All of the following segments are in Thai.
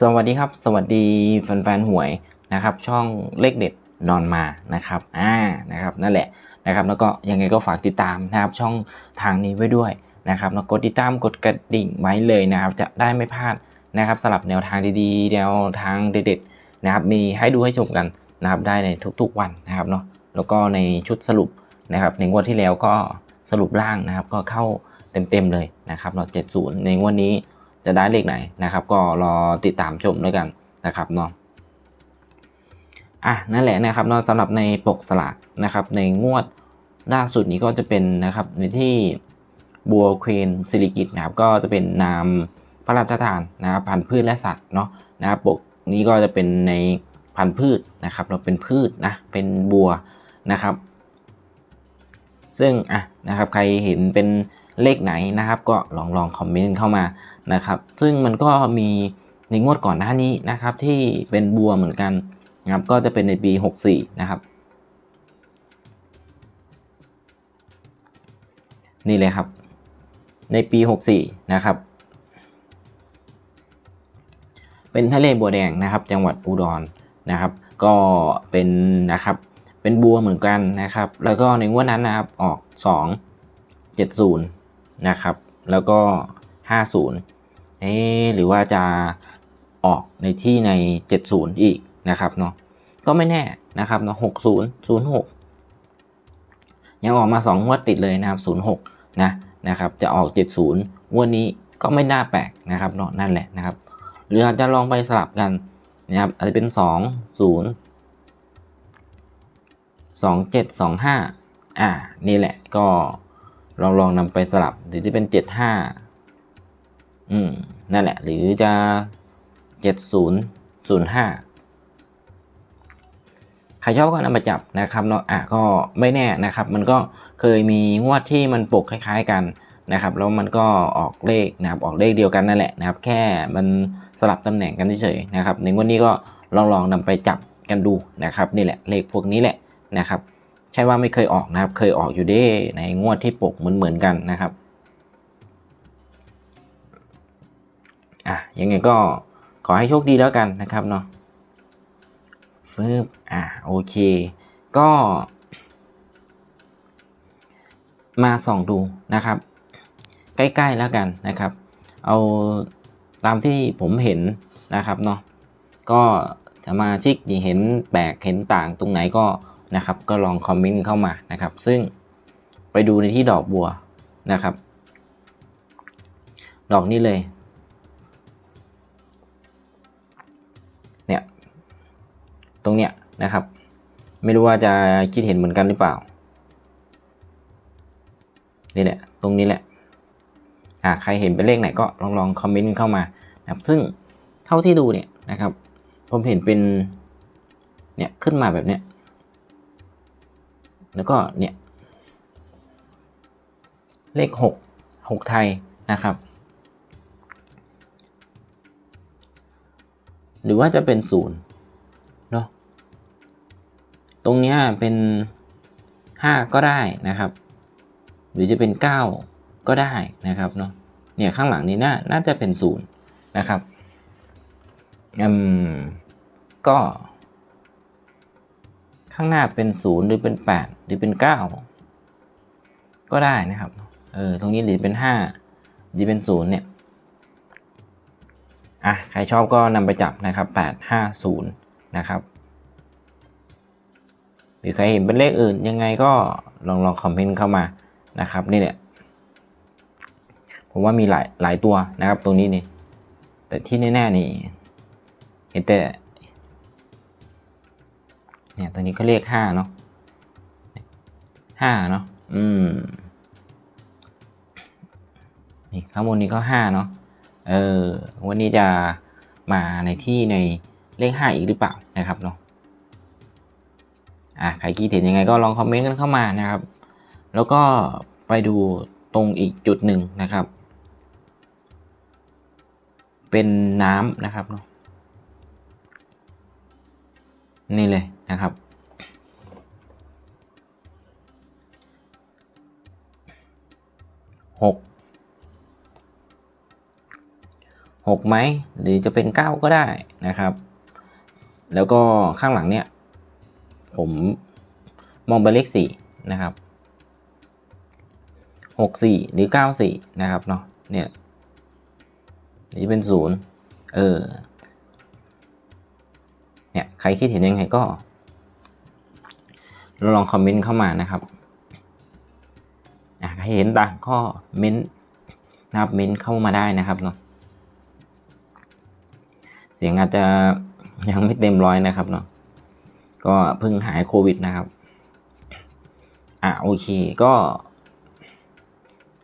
สวัสดีครับ สวัสดีแฟนๆหวยนะครับช่องเลขเด็ดนอนมานะครับอ่านะครับนั่นแหละนะครับแล้วก็ยังไงก็ฝากติดตามนะครับช่องทางนี้ไว้ด้วยนะครับแล้วกดติดตามกดกระดิ่งไว้เลยนะครับจะได้ไม่พลาดนะครับสลับแนวทางดีๆ แนวทางเด็ดๆนะครับมีให้ดูให้ชมกันนะครับได้ในทุกๆวันนะครับเนาะแล้วก็ในชุดสรุปนะครับในงวดที่แล้วก็สรุปล่างนะครับก็เข้าเต็มๆเลยนะครับเรา70 ในงวดนี้ จะได้เลขไหนนะครับ ก็รอติดตามชมด้วยกันนะครับเนาะอะนั่นแหละนะครับเนาะสำหรับในปกสลากนะครับ ในงวดล่าสุดนี้ก็จะเป็นนะครับในที่บัวควีนสิริกิตนะครับ ก็จะเป็นนามพระราชทานนะครับพันธุ์พืชและสัตว์เนาะนะครับปกนี้ก็จะเป็นในพันธุ์พืชนะครับ เราเป็นพืชนะเป็นบัวนะครับ ซึ่งอะนะครับใครเห็นเป็น เลขไหนนะครับ ก็ลองลองคอมเมนต์เข้ามานะครับ ซึ่งมันก็มีในงวดก่อนหน้านี้นะครับ ที่เป็นบัวเหมือนกันนะครับก็จะเป็นในปี 64 นะครับ นี่เลยครับ ในปี 64 นะครับ เป็นทะเลบัวแดงนะครับ จังหวัดอุดรนะครับ ก็เป็นนะครับเป็นบัวเหมือนกันนะครับ แล้วก็ในงวดนั้นนะครับออก 2 70 นะครับ แล้วก็ 50เอ๊หรือว่าจะออกในที่ใน 70 อีกนะครับเนาะก็ไม่แน่นะครับเนาะ60 06 ยังออกมา 2 งวดติดเลยนะครับ 06 นะนะครับ จะออก 70งวดนี้ก็ไม่น่าแปลกนะครับเนาะนั่นแหละนะครับ หรืออาจจะลองไปสลับกันนะครับอาจจะเป็น 2 0 2 7 2 5 อ่า นี่แหละก็ ลองลองนำไปสลับหรือจะเป็น 75 อืม นั่นแหละ หรือจะ 70 05 ใครชอบก็นำมาจับนะครับเนาะอะก็ไม่แน่นะครับ มันก็เคยมีงวดที่มันปกคล้าย ๆ กันนะครับแล้วมันก็ออกเลขนะครับออกเลขเดียวกันนั่นแหละนะครับ แค่มันสลับตำแหน่งกันเฉยๆนะครับในงวดนี้ก็ลองลองนำไปจับกันดูนะครับ นี่แหละเลขพวกนี้แหละนะครับ ใช่ว่าไม่เคยออกนะครับ เคยออกอยู่เด้ในงวดที่ปกเหมือนๆกันนะครับอะยังไงก็ขอให้โชคดีแล้วกันนะครับเนาะฟืบอะโอเค ก็ มาส่องดูนะครับ ใกล้ๆแล้วกันนะครับ เอาตามที่ผมเห็นนะครับเนาะก็จะมาชิกที่เห็นแปลกเห็นต่างตรงไหนก็ นะครับ ก็ลองคอมเมนต์เข้ามานะครับ ซึ่งไปดูในที่ดอกบัวนะครับ ดอกนี้เลยเนี่ยตรงเนี้ยนะครับ ไม่รู้ว่าจะคิดเห็นเหมือนกันหรือเปล่านี่แหละตรงนี้แหละอ่าใครเห็นเป็นเลขไหนก็ลองลองคอมเมนต์เข้ามานะครับซึ่งเท่าที่ดูเนี่ยนะครับ ผมเห็นเป็นเนี่ยขึ้นมาแบบเนี้ย แล้วก็เนี่ยเลขหกหกไทยนะครับ หรือว่าจะเป็นศูนย์เนาะตรงเนี้ยเป็นห้าก็ได้นะครับ หรือจะเป็นเก้าก็ได้นะครับเนาะเนี่ยข้างหลังนี้น่าน่าจะเป็นศูนย์นะครับอืมก็ ข้างหน้าเป็นศูนย์หรือเป็นแปดหรือเป็นเก้าก็ได้นะครับ เออ ตรงนี้หรือเป็นห้าหรือเป็นศูนย์เนี่ย อะ ใครชอบก็นำไปจับนะครับแปดห้าศูนย์นะครับ หรือใครเห็นเป็นเลขอื่นยังไงก็ลองลองคอมเมนต์เข้ามานะครับนี่แหละผมว่ามีหลายหลายตัวนะครับตรงนี้นี่ แต่ที่แน่ๆนี่ เห็นแต่ เนี่ยตัวนี้ก็เลขห้าเนาะห้าเนาะอืมนี่ข้างบนนี้ก็ห้าเนาะเออวันนี้จะมาในที่ในเลขห้าอีกหรือเปล่านะครับเนาะอะใครคิดเห็นยังไงก็ลองคอมเมนต์กันเข้ามานะครับ แล้วก็ไปดูตรงอีกจุดหนึ่งนะครับ เป็นน้ำนะครับเนาะนี่เลย นะครับ หกหกไหมหรือจะเป็นเก้าก็ได้นะครับ แล้วก็ข้างหลังเนี่ย ผมมองเป็นเลขสี่นะครับหกสี่หรือเก้าสี่นะครับเนาะเนี่ยนี่เป็นศูนย์เออเนี่ยใครคิดเห็นยังไงก็ ลองคอมเมนต์เข้ามานะครับอะใครเห็นต่างก็เม้นต์นะครับเม้นต์เข้ามาได้นะครับเนาะเสียงอาจจะยังไม่เต็มร้อยนะครับเนาะก็เพิ่งหายโควิดนะครับอะโอเคก็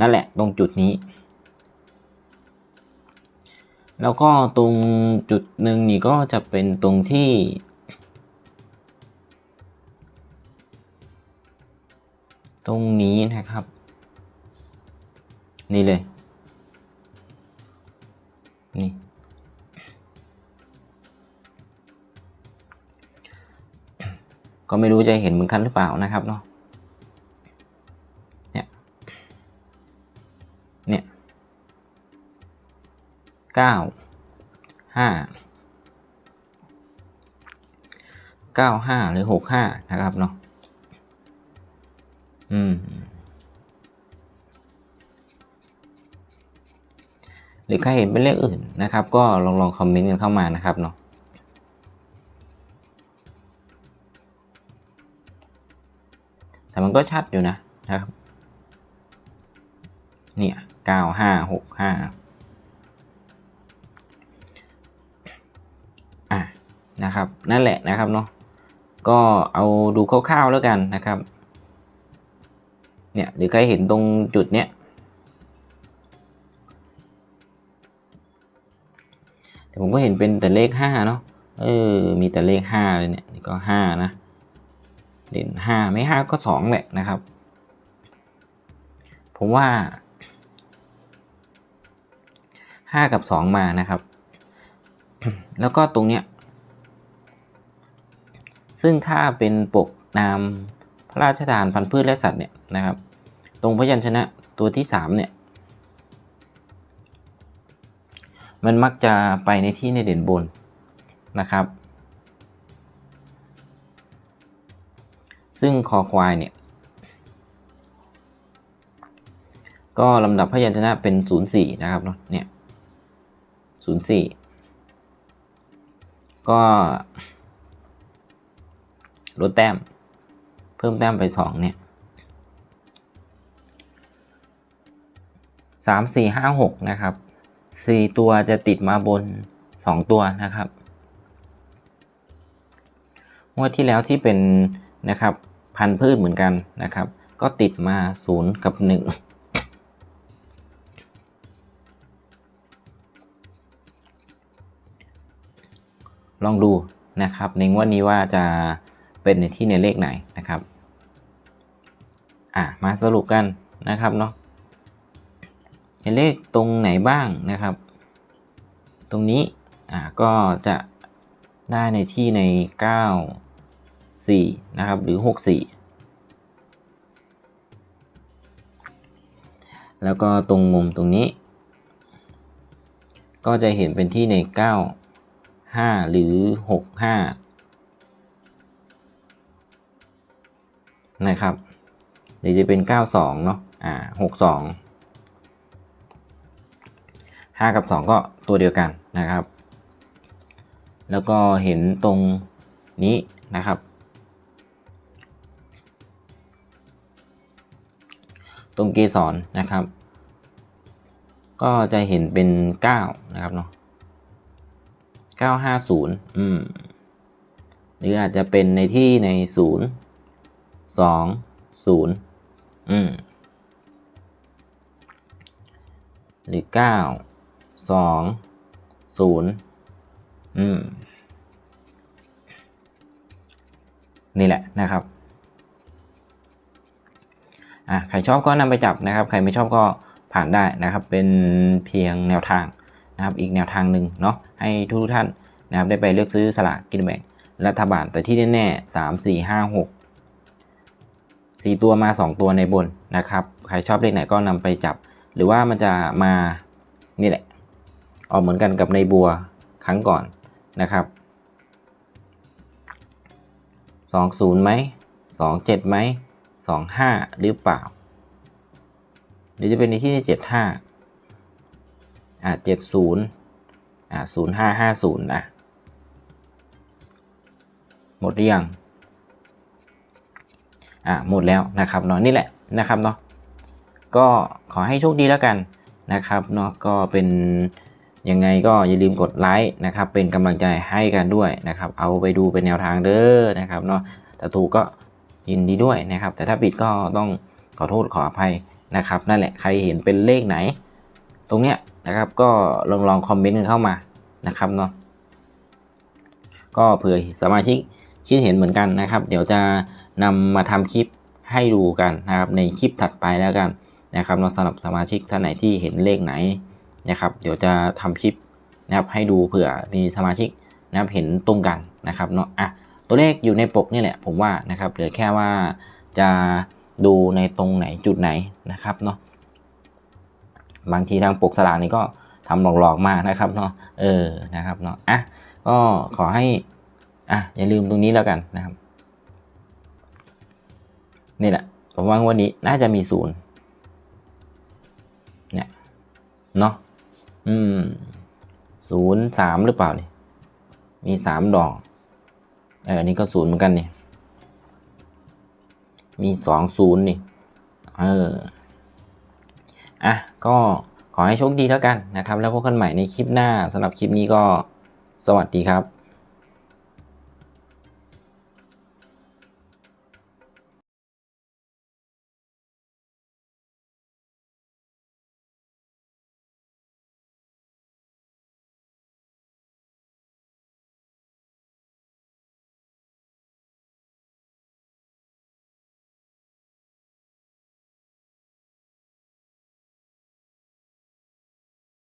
นั่นแหละตรงจุดนี้ แล้วก็ตรงจุดหนึ่งนี่ก็จะเป็นตรงที่ ตรงนี้นะครับ นี่เลย นี่ ก็ไม่รู้จะเห็นเหมือนกันหรือเปล่านะครับเนาะเนี่ยเนี่ยเก้าห้าเก้าห้าหรือหกห้านะครับเนาะ อืม หรือใครเห็นเป็นเลขอื่นนะครับ ก็ลองลองคอมเมนต์กันเข้ามานะครับเนาะแต่มันก็ชัดอยู่นะนะครับ เนี่ยเก้าห้าหกห้าอะนะครับ นั่นแหละนะครับเนาะก็เอาดูคร่าวๆแล้วกันนะครับ เนี่ยหรือใครเห็นตรงจุดเนี้ยแต่ผมก็เห็นเป็นแต่เลขห้าเนาะเออมีแต่เลขห้าเลยเนี่ยนี่ก็ห้านะเด่นห้าไม่ห้าก็สองแหละนะครับ ผมว่าห้ากับสองมานะครับ แล้วก็ตรงเนี้ยซึ่งถ้าเป็นปกนามพระราชทานพันธุ์พืชและสัตว์เนี่ยนะครับ รงพยัญชนะตัวที่สามเนี่ย มันมักจะไปในที่ในเด่นบนนะครับ ซึ่งคอควายเนี่ย ก็ลำดับพยัญชนะเป็น 04 นะครับเนาะเนี่ย04 ก็ลดแต้ม เพิ่มแต้มไป 2 เนี่ย 3 4 5 6 นะครับ 4 ตัวจะติดมาบน 2 ตัวนะครับงวดที่แล้วที่เป็นนะครับพันธุ์พืชเหมือนกันนะครับ ก็ติดมา 0 กับ 1 ลองดูนะครับ ในงวดนี้ว่าจะเป็นในที่ในเลขไหนนะครับ อะ มาสรุปกันนะครับเนาะ ในเลขตรงไหนบ้างนะครับ ตรงนี้อะก็จะได้ในที่ใน 9 4 นะครับ หรือ 6 4 แล้วก็ตรงมุมตรงนี้ ก็จะเห็นเป็นที่ใน 9 5 หรือ 6 5 นะครับเดี๋ยวจะเป็น 92 เนาะอ่า 62 5 กับ 2 ก็ตัวเดียวกันนะครับ แล้วก็เห็นตรงนี้นะครับ ตรงเกสรนนะครับ ก็จะเห็นเป็น 9 นะครับเนาะ950 อืม หรืออาจจะเป็นในที่ใน 0 2 0 อืม หรือ 9 2 0อืมนี่แหละนะครับอะใครชอบก็นำไปจับนะครับ ใครไม่ชอบก็ผ่านได้นะครับ เป็นเพียงแนวทางนะครับ อีกแนวทางหนึ่งเนาะให้ทุกท่านนะครับได้ไปเลือกซื้อสลากกินแบ่งรัฐบาลแต่ที่แน่ๆสามสี่ห้าหกสี่ตัวมาสองตัวในบนนะครับ ใครชอบเลขไหนก็นำไปจับ หรือว่ามันจะมานี่แหละ ออกเหมือนกันกับในบัวครั้งก่อนนะครับสองศูนย์ไหมสองเจ็ดไหมสองห้าหรือเปล่า หรือจะเป็นในที่เจ็ดห้าอ่าเจ็ดศูนย์อ่าศูนย์ห้าห้าศูนย์นะหมดหรือยังอ่าหมดแล้วนะครับเนาะนี่แหละนะครับเนาะก็ขอให้โชคดีแล้วกันนะครับเนาะก็เป็น ยังไงก็อย่าลืมกดไลค์นะครับเป็นกำลังใจให้กันด้วยนะครับ เอาไปดูเป็นแนวทางเด้อนะครับเนาะถ้าถูกก็ยินดีด้วยนะครับ แต่ถ้าผิดก็ต้องขอโทษขออภัยนะครับ นั่นแหละใครเห็นเป็นเลขไหน ตรงเนี้ยนะครับก็ลองลองคอมเมนต์กันเข้ามานะครับเนาะก็เผื่อสมาชิกคิดเห็นเหมือนกันนะครับ เดี๋ยวจะนำมาทำคลิปให้ดูกันนะครับในคลิปถัดไปแล้วกันนะครับเนาะสำหรับสมาชิกท่านไหนที่เห็นเลขไหน นะครับ เดี๋ยวจะทำคลิปนะครับให้ดูเผื่อมีสมาชิกนะครับเห็นตรงกันนะครับเนาะอะตัวเลขอยู่ในปกนี่แหละผมว่านะครับเหลือแค่ว่าจะดูในตรงไหนจุดไหนนะครับเนาะบางทีทางปกสลากนี่ก็ทำหลอกๆมานะครับเนาะเออนะครับเนาะอะก็ขอให้อะอย่าลืมตรงนี้แล้วกันนะครับนี่แหละผมว่างวันนี้น่าจะมีศูนย์เนี่ยเนาะ อืมศูนย์สามหรือเปล่าเนี่ยมีสามดอก เอออันนี้ก็ศูนย์เหมือนกันเนี่ยมีสองศูนย์นี่ เออ อะ ก็ขอให้โชคดีแล้วกันนะครับ แล้วพบกันใหม่ในคลิปหน้าสำหรับคลิปนี้ก็สวัสดีครับ